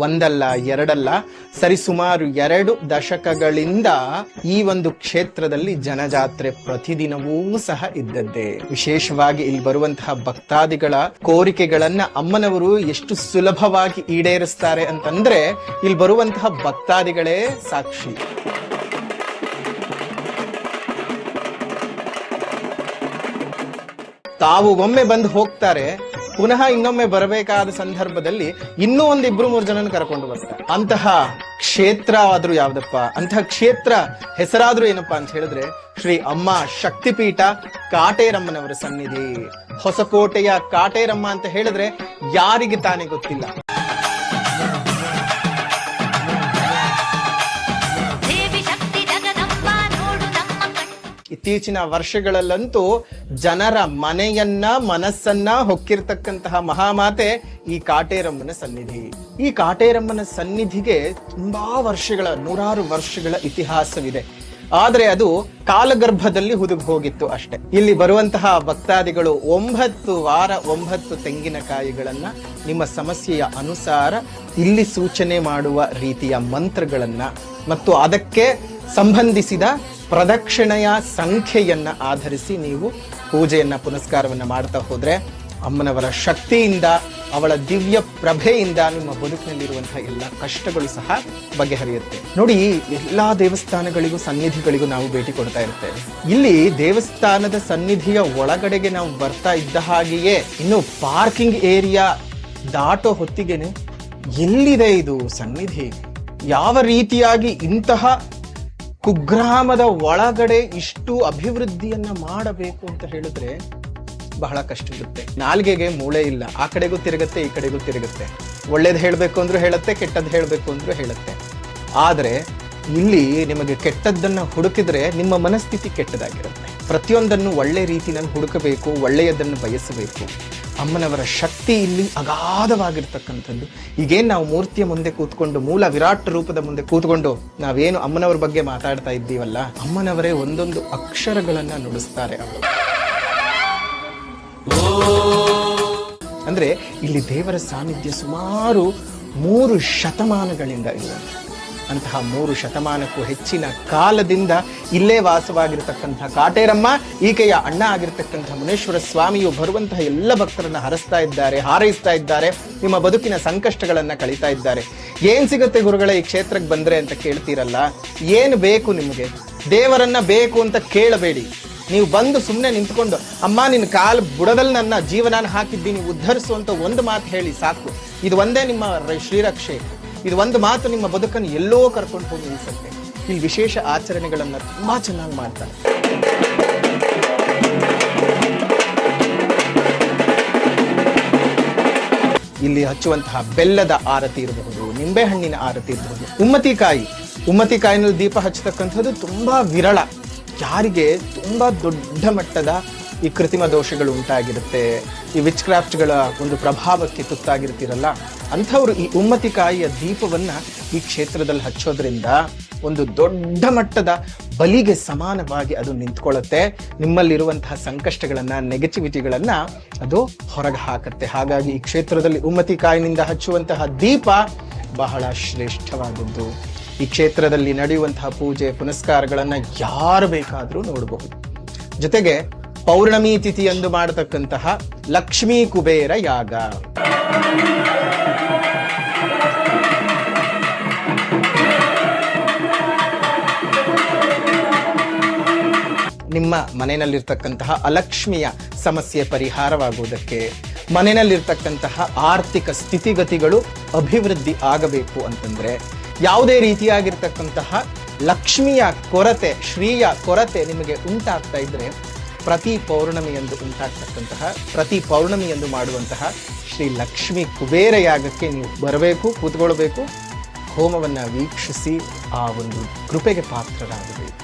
ಒಂದಲ್ಲ, ಎರಡಲ್ಲ ಸರಿಸುಮಾರು ಎರಡು ದಶಕಗಳಿಂದ ಈ ಒಂದು ಕ್ಷೇತ್ರದಲ್ಲಿ ಜನಜಾತ್ರೆ ಪ್ರತಿದಿನವೂ ಸಹ ಇದ್ದದ್ದೇ. ವಿಶೇಷವಾಗಿ ಇಲ್ಲಿ ಬರುವಂತಹ ಭಕ್ತಾದಿಗಳ ಕೋರಿಕೆಗಳನ್ನ ಅಮ್ಮನವರು ಎಷ್ಟು ಸುಲಭವಾಗಿ ಈಡೇರಿಸ್ತಾರೆ ಅಂತಂದ್ರೆ ಇಲ್ಲಿ ಬರುವಂತಹ ಭಕ್ತಾದಿಗಳೇ ಸಾಕ್ಷಿ. ತಾವು ಒಮ್ಮೆ ಬಂದು ಹೋಗ್ತಾರೆ ಪುನಃ ಇನ್ನೊಮ್ಮೆ ಬರಬೇಕಾದ ಸಂದರ್ಭದಲ್ಲಿ ಇನ್ನೂ ಒಂದು ಇಬ್ರು ಮೂರು ಜನನ ಕರ್ಕೊಂಡು ಬರ್ತಾರೆ. ಅಂತಹ ಕ್ಷೇತ್ರ ಆದ್ರೂ ಯಾವ್ದಪ್ಪ? ಅಂತಹ ಕ್ಷೇತ್ರ ಹೆಸರಾದ್ರೂ ಏನಪ್ಪಾ ಅಂತ ಹೇಳಿದ್ರೆ ಶ್ರೀ ಅಮ್ಮ ಶಕ್ತಿಪೀಠ ಕಾಟೇರಮ್ಮನವರ ಸನ್ನಿಧಿ. ಹೊಸಕೋಟೆಯ ಕಾಟೇರಮ್ಮ ಅಂತ ಹೇಳಿದ್ರೆ ಯಾರಿಗೆ ತಾನೇ ಗೊತ್ತಿಲ್ಲ. ಇತ್ತೀಚಿನ ವರ್ಷಗಳಲ್ಲಂತೂ ಜನರ ಮನೆಯನ್ನ, ಮನಸ್ಸನ್ನ ಹೊಕ್ಕಿರ್ತಕ್ಕಂತಹ ಮಹಾಮಾತೆ ಈ ಕಾಟೇರಮ್ಮನ ಸನ್ನಿಧಿ. ಈ ಕಾಟೇರಮ್ಮನ ಸನ್ನಿಧಿಗೆ ತುಂಬಾ ವರ್ಷಗಳ, ನೂರಾರು ವರ್ಷಗಳ ಇತಿಹಾಸವಿದೆ. ಆದರೆ ಅದು ಕಾಲಗರ್ಭದಲ್ಲಿ ಹುದುಗ್ ಹೋಗಿತ್ತು ಅಷ್ಟೆ. ಇಲ್ಲಿ ಬರುವಂತಹ ಭಕ್ತಾದಿಗಳು ಒಂಬತ್ತು ವಾರ, ಒಂಬತ್ತು ತೆಂಗಿನಕಾಯಿಗಳನ್ನ ನಿಮ್ಮ ಸಮಸ್ಯೆಯ ಅನುಸಾರ ಇಲ್ಲಿ ಸೂಚನೆ ಮಾಡುವ ರೀತಿಯ ಮಂತ್ರಗಳನ್ನ ಮತ್ತು ಅದಕ್ಕೆ ಸಂಬಂಧಿಸಿದ ಪ್ರದಕ್ಷಿಣೆಯ ಸಂಖ್ಯೆಯನ್ನು ಆಧರಿಸಿ ನೀವು ಪೂಜೆಯನ್ನು, ಪುನಸ್ಕಾರವನ್ನ ಮಾಡ್ತಾ ಹೋದರೆ ಅಮ್ಮನವರ ಶಕ್ತಿಯಿಂದ, ಅವಳ ದಿವ್ಯ ಪ್ರಭೆಯಿಂದ ನಿಮ್ಮ ಬದುಕಿನಲ್ಲಿರುವಂತಹ ಎಲ್ಲ ಕಷ್ಟಗಳು ಸಹ ಬಗೆಹರಿಯುತ್ತೆ. ನೋಡಿ, ಎಲ್ಲಾ ದೇವಸ್ಥಾನಗಳಿಗೂ ಸನ್ನಿಧಿಗಳಿಗೂ ನಾವು ಭೇಟಿ ಕೊಡ್ತಾ ಇರ್ತೇವೆ. ಇಲ್ಲಿ ದೇವಸ್ಥಾನದ ಸನ್ನಿಧಿಯ ಒಳಗಡೆಗೆ ನಾವು ಬರ್ತಾ ಇದ್ದ ಹಾಗೆಯೇ ಇನ್ನು ಪಾರ್ಕಿಂಗ್ ಏರಿಯಾ ದಾಟೋ ಹೊತ್ತಿಗೆನೆ ಎಲ್ಲಿದೆ ಇದು ಸನ್ನಿಧಿ? ಯಾವ ರೀತಿಯಾಗಿ ಇಂತಹ ಕುಗ್ರಾಮದ ಒಳಗಡೆ ಇಷ್ಟು ಅಭಿವೃದ್ಧಿಯನ್ನ ಮಾಡಬೇಕು ಅಂತ ಹೇಳಿದ್ರೆ ಬಹಳ ಕಷ್ಟ ಇರುತ್ತೆ. ನಾಲ್ಗೆಗೆ ಮೂಳೆ ಇಲ್ಲ. ಆ ಕಡೆಗೂ ತಿರುಗತ್ತೆ, ಈ ಕಡೆಗೂ ತಿರುಗುತ್ತೆ. ಒಳ್ಳೇದು ಹೇಳಬೇಕು ಅಂದ್ರೂ ಹೇಳುತ್ತೆ ಕೆಟ್ಟದ್ದು ಹೇಳಬೇಕು ಅಂದ್ರೂ ಹೇಳುತ್ತೆ. ಆದ್ರೆ ಇಲ್ಲಿ ನಿಮಗೆ ಕೆಟ್ಟದ್ದನ್ನ ಹುಡುಕಿದ್ರೆ ನಿಮ್ಮ ಮನಸ್ಥಿತಿ ಕೆಟ್ಟದಾಗಿರುತ್ತೆ. ಪ್ರತಿಯೊಂದನ್ನು ಒಳ್ಳೆ ನಾನು ಹುಡುಕಬೇಕು, ಒಳ್ಳೆಯದನ್ನು ಬಯಸಬೇಕು. ಅಮ್ಮನವರ ಶಕ್ತಿ ಇಲ್ಲಿ ಅಗಾಧವಾಗಿರ್ತಕ್ಕಂಥದ್ದು. ಈಗೇನು ನಾವು ಮೂರ್ತಿಯ ಮುಂದೆ ಕೂತ್ಕೊಂಡು, ಮೂಲ ವಿರಾಟ್ ರೂಪದ ಮುಂದೆ ಕೂತ್ಕೊಂಡು ನಾವೇನು ಅಮ್ಮನವರ ಬಗ್ಗೆ ಮಾತಾಡ್ತಾ ಇದ್ದೀವಲ್ಲ, ಅಮ್ಮನವರೇ ಒಂದೊಂದು ಅಕ್ಷರಗಳನ್ನು ನುಡಿಸ್ತಾರೆ ಅವರು. ಅಂದರೆ ಇಲ್ಲಿ ದೇವರ ಸಾನ್ನಿಧ್ಯ ಸುಮಾರು ಮೂರು ಶತಮಾನಗಳಿಂದ ಇದೆ ಅಂತಹ ಮೂರು ಶತಮಾನಕ್ಕೂ ಹೆಚ್ಚಿನ ಕಾಲದಿಂದ ಇಲ್ಲೇ ವಾಸವಾಗಿರತಕ್ಕಂತಹ ಕಾಟೇರಮ್ಮ, ಈಕೆಯ ಅಣ್ಣ ಆಗಿರತಕ್ಕಂತಹ ಮುನೇಶ್ವರ ಸ್ವಾಮಿಯು ಬರುವಂತಹ ಎಲ್ಲ ಭಕ್ತರನ್ನ ಹರಿಸ್ತಾ ಇದ್ದಾರೆ, ಹಾರೈಸ್ತಾ ಇದ್ದಾರೆ, ನಿಮ್ಮ ಬದುಕಿನ ಸಂಕಷ್ಟಗಳನ್ನ ಕಳೀತಾ ಇದ್ದಾರೆ. ಏನ್ ಸಿಗುತ್ತೆ ಗುರುಗಳ ಈ ಕ್ಷೇತ್ರಕ್ಕೆ ಬಂದ್ರೆ ಅಂತ ಕೇಳ್ತೀರಲ್ಲ? ಏನು ಬೇಕು ನಿಮಗೆ? ದೇವರನ್ನ ಬೇಕು ಅಂತ ಕೇಳಬೇಡಿ. ನೀವು ಬಂದು ಸುಮ್ಮನೆ ನಿಂತ್ಕೊಂಡು, ಅಮ್ಮ ನಿನ್ನ ಕಾಲು ಬುಡದಲ್ಲಿ ನನ್ನ ಜೀವನಾನ ಹಾಕಿದ್ದೀನಿ, ಉದ್ಧರಿಸು ಅಂತ ಒಂದು ಮಾತು ಹೇಳಿ ಸಾಕು. ಇದು ಒಂದೇ ನಿಮ್ಮ ಶ್ರೀರಕ್ಷೆ. ಇದು ಒಂದು ಮಾತು ನಿಮ್ಮ ಬದುಕನ್ನು ಎಲ್ಲೋ ಕರ್ಕೊಂಡು ಹೋಗಿ ನಿಲ್ಲಿಸುತ್ತೆ ಇಲ್ಲಿ ವಿಶೇಷ ಆಚರಣೆಗಳನ್ನು ತುಂಬಾ ಚೆನ್ನಾಗಿ ಮಾಡ್ತಾರೆ. ಇಲ್ಲಿ ಹಚ್ಚುವಂತಹ ಬೆಲ್ಲದ ಆರತಿ ಇರಬಹುದು, ನಿಂಬೆಹಣ್ಣಿನ ಆರತಿ ಇರಬಹುದು, ಉಮ್ಮತಿಕಾಯಿ. ಉಮ್ಮತಿಕಾಯಿನಲ್ಲಿ ದೀಪ ಹಚ್ಚತಕ್ಕಂಥದ್ದು ತುಂಬಾ ವಿರಳ. ಯಾರಿಗೆ ತುಂಬಾ ದೊಡ್ಡ ಮಟ್ಟದ ಈ ಕೃತಿಮ ದೋಷಗಳು ಉಂಟಾಗಿರುತ್ತೆ, ಈ ವಿಚ್ ಕ್ರಾಫ್ಟ್ಗಳ ಒಂದು ಪ್ರಭಾವಕ್ಕೆ ತುತ್ತಾಗಿರ್ತೀರಲ್ಲ, ಅಂಥವ್ರು ಈ ಉಮ್ಮತಿಕಾಯಿಯ ದೀಪವನ್ನ ಈ ಕ್ಷೇತ್ರದಲ್ಲಿ ಹಚ್ಚೋದ್ರಿಂದ ಒಂದು ದೊಡ್ಡ ಮಟ್ಟದ ಬಲಿಗೆ ಸಮಾನವಾಗಿ ಅದು ನಿಂತ್ಕೊಳ್ಳುತ್ತೆ. ನಿಮ್ಮಲ್ಲಿರುವಂತಹ ಸಂಕಷ್ಟಗಳನ್ನು ನೆಗೆಟಿವಿಟಿಗಳನ್ನ ಅದು ಹೊರಗೆ ಹಾಕತ್ತೆ. ಹಾಗಾಗಿ ಈ ಕ್ಷೇತ್ರದಲ್ಲಿ ಉಮ್ಮತಿ ಕಾಯಿನಿಂದ ಹಚ್ಚುವಂತಹ ದೀಪ ಬಹಳ ಶ್ರೇಷ್ಠವಾದದ್ದು. ಈ ಕ್ಷೇತ್ರದಲ್ಲಿ ನಡೆಯುವಂತಹ ಪೂಜೆ, ಪುನಸ್ಕಾರಗಳನ್ನು ಯಾರು ಬೇಕಾದರೂ ನೋಡಬಹುದು. ಜೊತೆಗೆ ಪೌರ್ಣಮಿ ತಿಥಿಯಂದು ಮಾಡತಕ್ಕಂತಹ ಲಕ್ಷ್ಮೀ ಕುಬೇರ ಯಾಗ. ನಿಮ್ಮ ಮನೆಯಲ್ಲಿರ್ತಕ್ಕಂತಹ ಅಲಕ್ಷ್ಮಿಯ ಸಮಸ್ಯೆ ಪರಿಹಾರವಾಗುವುದಕ್ಕೆ ಮನೆಯಲ್ಲಿರ್ತಕ್ಕಂತಹ ಆರ್ಥಿಕ ಸ್ಥಿತಿಗತಿಗಳು ಅಭಿವೃದ್ಧಿ ಆಗಬೇಕು ಅಂತಂದ್ರೆ ಯಾವುದೇ ರೀತಿಯಾಗಿರ್ತಕ್ಕಂತಹ ಲಕ್ಷ್ಮಿಯ ಕೊರತೆ, ಶ್ರೀಯ ಕೊರತೆ ನಿಮಗೆ ಉಂಟಾಗ್ತಾ ಇದ್ರೆ ಪ್ರತಿ ಪೌರ್ಣಮಿಯಂದು ಉಂಟಾಗ್ತಕ್ಕಂತಹ, ಪ್ರತಿ ಪೌರ್ಣಮಿಯಂದು ಮಾಡುವಂತಹ ಶ್ರೀ ಲಕ್ಷ್ಮಿ ಕುಬೇರ ಯಾಗಕ್ಕೆ ನೀವು ಬರಬೇಕು, ಕೂತ್ಕೊಳ್ಬೇಕು. ಹೋಮವನ್ನು ವೀಕ್ಷಿಸಿ ಆ ಒಂದು ಕೃಪೆಗೆ ಪಾತ್ರರಾಗಬೇಕು.